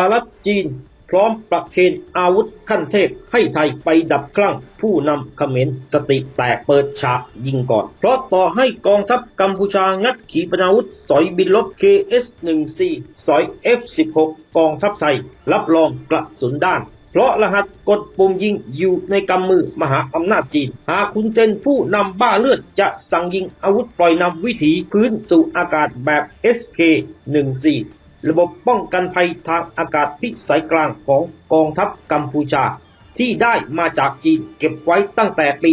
หรัฐจีน พร้อมประเคนอาวุธขั้นเทพให้ไทยไปดับคลั่ง ผู้นำเขมรสติแตกเปิดฉากยิงก่อน เพราะต่อให้กองทัพกัมพูชางัดขีปนาวุธ สอยบินลบ KS-1C สอย F-16 กองทัพไทย รับรองกระสุนด้านเพราะรหัสกดปุ่มยิงอยู่ในกำมือมหาอำนาจจีน หากคุณเซนผู้นำบ้าเลือดจะสั่งยิงอาวุธปล่อยนำวิถีพื้นสู่อากาศแบบ SK-14 ระบบป้องกันภัยทางอากาศพิสัยกลางของกองทัพกัมพูชา ที่ได้มาจากจีนเก็บไว้ตั้งแต่ปี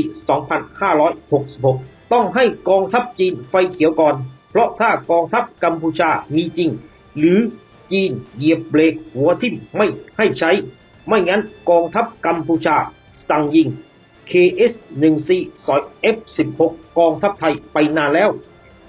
2566 ต้องให้กองทัพจีนไฟเขียวก่อน เพราะถ้ากองทัพกัมพูชามีจริง หรือจีนเหยียบเบรกหัวทิ่มไม่ให้ใช้ ไม่งั้นกองทัพกัมพูชาสั่งยิง KS-1C สอย F-16 กองทัพไทยไปนานแล้ว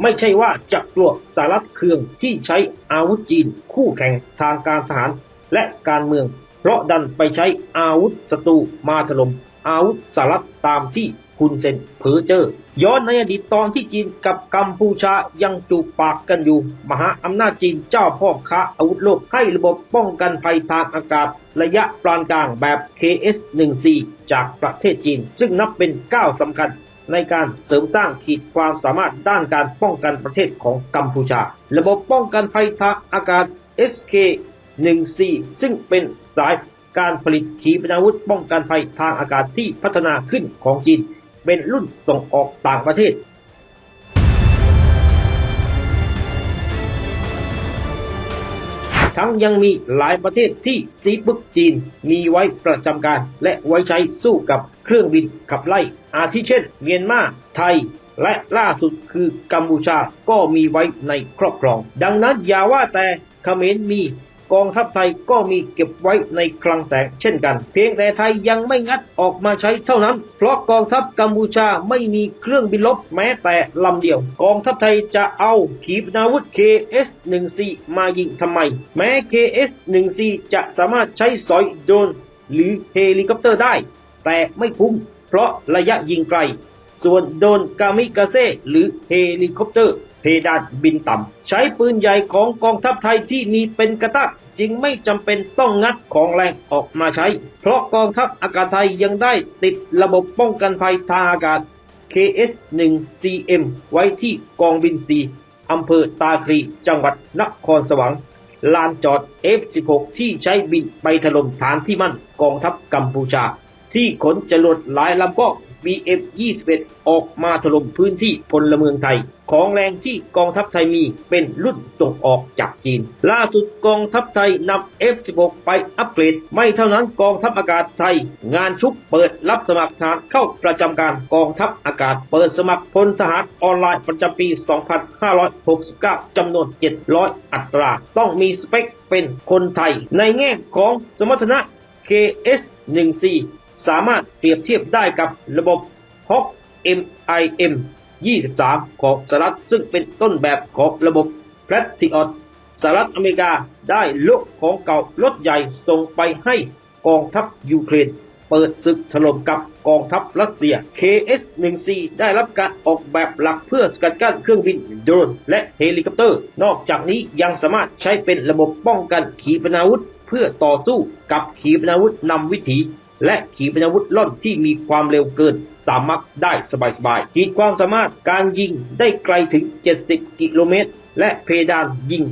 ไม่ใช่ว่าจะกลัวสหรัฐเครื่องที่ใช้อาวุธจีนคู่แข่งทางการทหารและการเมือง เพราะดันไปใช้อาวุธศัตรูมาถล่มอาวุธสหรัฐตามที่คุณเซนเผอเจอ ย้อนในอดีตตอนที่จีนกับกัมพูชายังจูปากกันอยู่ มหาอำนาจจีนเจ้าพ่อค้าอาวุธโลกให้ระบบป้องกันภัยทางอากาศ ระยะปานกลางแบบ KS-1C จากประเทศจีน ซึ่งนับเป็นก้าวสำคัญ ในการเสริมสร้างขีดความสามารถด้านการป้องกันประเทศของกัมพูชา ระบบป้องกันภัยทางอากาศ SK-1C ซึ่งเป็นสายการผลิตขีปนาวุธป้องกันภัยทางอากาศที่พัฒนาขึ้นของจีน เป็นรุ่นส่งออกต่างประเทศ ทั้งยังมีหลายประเทศที่ซีปึกจีนมีไว้ประจำการ และไว้ใช้สู้กับเครื่องบินขับไล่ อาทิเช่น เมียนมา ไทย และล่าสุดคือกัมพูชาก็มีไว้ในครอบครอง ดังนั้นอย่าว่าแต่เขมรมี กองทัพไทยก็มีเก็บไว้ในคลังแสงเช่นกัน เพียงแต่ไทยยังไม่งัดออกมาใช้เท่านั้น เพราะกองทัพกัมพูชาไม่มีเครื่องบินลบแม้แต่ลำเดียว กองทัพไทยจะเอาขีปนาวุธ KS-1C มายิงทำไม แม้ KS-1C จะสามารถใช้สอยโดนหรือเฮลิคอปเตอร์ได้ แต่ไม่คุ้มเพราะระยะยิงไกล ส่วนโดนกามิกาเซ่หรือเฮลิคอปเตอร์เพดานบินต่ำ ใช้ปืนใหญ่ของกองทัพไทยที่มีเป็นกระตัก จึงไม่จำเป็นต้องงัดของแรงออกมาใช้ เพราะกองทัพอากาศไทยยังได้ติดระบบป้องกันภัยทางอากาศ KS-1CM ไว้ที่กองบิน4อำเภอตาคลีจังหวัดนครสวรรค์ลานจอด F16 ที่ใช้บินไปถล่มฐานที่มั่นกองทัพกัมพูชา ที่ขนจรวดหลายลำก็ BF-21 ออกมาถล่มพื้นที่พลเมืองไทย ของแรงที่กองทัพไทยมีเป็นรุ่นส่งออกจากจีน ล่าสุดกองทัพไทยนำ F16 ไปอัปเกรด ไม่เท่านั้นกองทัพอากาศไทย งานชุกเปิดรับสมัครทหารเข้าประจำการกองทัพอากาศ เปิดสมัครพลทหารออนไลน์ประจำปี 2569จำนวน 700 อัตรา ต้องมีสเปคเป็นคนไทย ในแง่ของสมรรถนะ KS-1C สามารถเปรียบเทียบได้กับระบบ HOK MIM 23 ของสหรัฐซึ่งเป็นต้นแบบของระบบ Patriot สหรัฐอเมริกาได้ลกของเก่ารถใหญ่ส่งไปให้กองทัพยูเครน เปิดศึกถล่มกับกองทัพรัสเซีย KS-1C ได้รับการออกแบบหลักเพื่อสกัดกั้นเครื่องบินโดรนและเฮลิคอปเตอร์ นอกจากนี้ยังสามารถใช้เป็นระบบป้องกันขีปนาวุธ เพื่อต่อสู้กับขีปนาวุธนำวิถี และขีปนาวุธล่อนที่มีความเร็วเกินสามารถได้สบายๆขีดความสามารถการยิงได้ไกลถึง 70 กิโลเมตร และเพดานยิง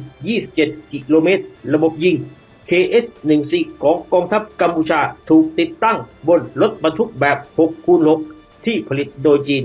27 กิโลเมตร ระบบยิง KS-1C ของกองทัพกัมพูชาถูกติดตั้งบนรถบรรทุกแบบ6คูณ6ที่ผลิตโดยจีน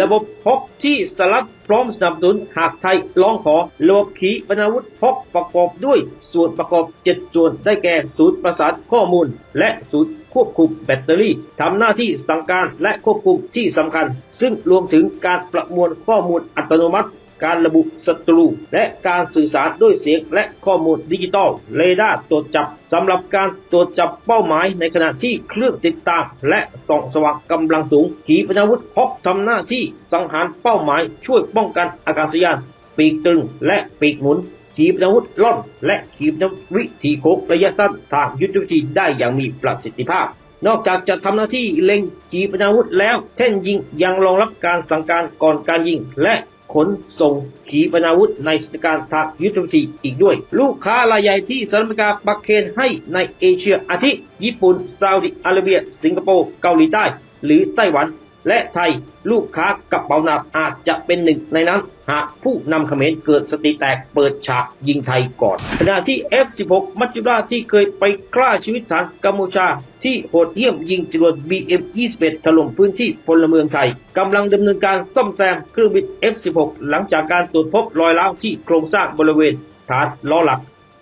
ระบบพกที่สหรัฐ พร้อมสนับสนุนหากไทยร้องขอโลบขีปนาวุธพกประกอบด้วยส่วนประกอบ 7 ส่วนได้แก่ศูนย์ประสานข้อมูล และศูนย์ควบคุมแบตเตอรี่ทำหน้าที่สั่งการและควบคุมที่สำคัญ ซึ่งรวมถึงการประมวลข้อมูลอัตโนมัติ การระบุศัตรู และการสื่อสารด้วยเสียงและข้อมูลดิจิตอลเรดาร์ตรวจจับสำหรับการตรวจจับเป้าหมายในขณะที่เครื่องติดตาม และส่องสว่างกำลังสูง ขีปนาวุธพกทำหน้าที่สังหารเป้าหมายช่วยป้องกันอากาศยาน ปีกตึงและปีกหมุน ขีปนาวุธล่อนและขีปนาวุธวิถีโคกระยะสั้นทางยุทธวิธีได้อย่างมีประสิทธิภาพนอกจากจะทำหน้าที่เล็งขีปนาวุธแล้วแท่นยิงยังรองรับการสั่งการก่อนการยิง และ ขนส่งขีปนาวุธในสถานการณ์ทางยุทธวิธีอีกด้วย ลูกค้ารายใหญ่ที่สหรัฐอเมริกาปักเคนให้ในเอเชียอาทิ ญี่ปุ่นซาอุดิอาระเบีย สิงคโปร์ เกาหลีใต้ หรือไต้หวัน และไทยลูกค้ากับเป๋าหนักอาจจะเป็นหนึ่งในนั้น หากผู้นำเขมรเกิดสติแตกเปิดฉากยิงไทยก่อน ขณะที่ F16 มัจจุราชที่เคยไปกล้าชีวิตทางกัมพูชา ที่โหดเหี้ยมยิงจรวด BM-21 ถล่มพื้นที่พลเมืองไทยกำลังดำเนินการซ่อมแซมเครื่องบิน F16 หลังจากการตรวจพบรอยร้าวที่โครงสร้างบริเวณฐานล้อหลัก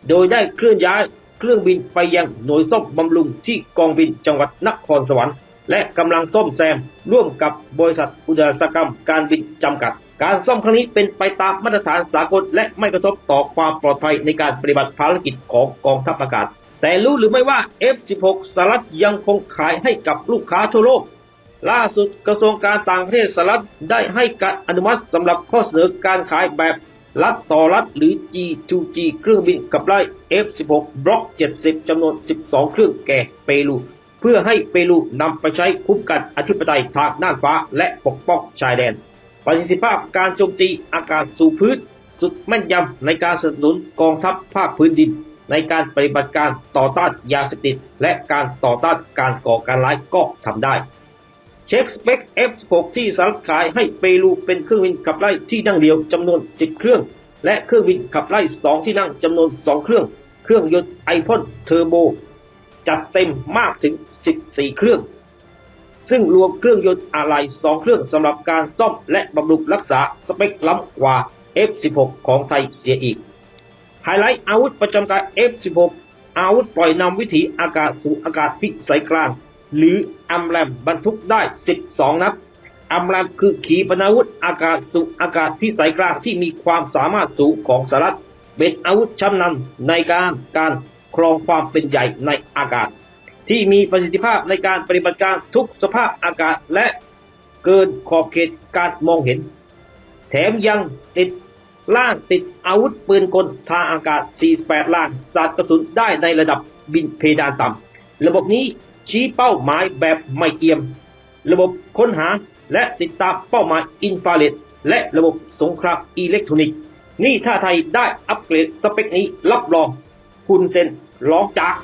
โดยได้เคลื่อนย้ายเครื่องบินไปยังหน่วยซ่อมบำรุงที่กองบินจังหวัดนครสวรรค์ และกำลังซ่อมแซมร่วมกับบริษัทอุตสาหกรรมการบินจำกัด การซ่อมครั้งนี้เป็นไปตามมาตรฐานสากลและไม่กระทบต่อความปลอดภัยในการปฏิบัติภารกิจของกองทัพอากาศ แต่รู้หรือไม่ว่า F16 สหรัฐยังคงขายให้กับลูกค้าทั่วโลก ล่าสุดกระทรวงการต่างประเทศสหรัฐได้ให้การอนุมัติสำหรับข้อเสนอการขายแบบรัฐต่อรัฐหรือ G2G เครื่องบินขับไล่ F16 บล็อก 70จำนวน 12 เครื่องแก่เปรู พื่อให้เปรูนำไปใช้คุ้มกันอธิปไตยทางน่านฟ้าและปกป้องชายแดน ประสิทธิภาพการโจมตีอากาศสู่พื้น สุดแม่นยำในการสนับสนุนกองทัพภาคพื้นดิน ในการปฏิบัติการต่อต้านยาเสพติด และการต่อต้านการก่อการร้ายก็ทำได้ เช็คสเปค F16 ที่สหรัฐขายให้เปรูเป็นเครื่องบินขับไล่ที่นั่งเดียวจำนวน 10 เครื่อง และเครื่องบินขับไล่ 2 ที่นั่งจำนวน 2 เครื่อง เครื่องยนต์ไอพ่นเทอร์โบจัดเต็มมากถึง 14 เครื่อง ซึ่งรวมเครื่องยนต์อะไหล่2เครื่องสำหรับการซ่อมและบำรุงรักษาสเปคล้ำกว่า F16 ของไทยเสียอีก ไฮไลท์อาวุธประจำการ F16 อาวุธปล่อยนำวิถีอากาศสู่อากาศพิสัยกลาง หรืออัมแรมบรรทุกได้ 12 นัดอัมแรมคือขีปนาวุธอากาศสู่อากาศพิสัยกลางที่มีความสามารถสูงของสหรัฐเป็นอาวุธชั้นนำในการการครองความเป็นใหญ่ในอากาศ ที่มีประสิทธิภาพในการปฏิบัติการทุกสภาพอากาศและเกินขอบเขตการมองเห็น แถมยังติดล่างติดอาวุธปืนกลทางอากาศ 48 ล่างสาดกระสุนได้ในระดับบินเพดานต่ำระบบนี้ชี้เป้าหมายแบบไม่เอียม ระบบค้นหาและติดตามเป้าหมายอินฟราเรดและระบบสงครามอิเล็กทรอนิกส์ นี่ถ้าไทยได้อัปเกรดสเปคนี้รับรอง คุณเซนร้องจาก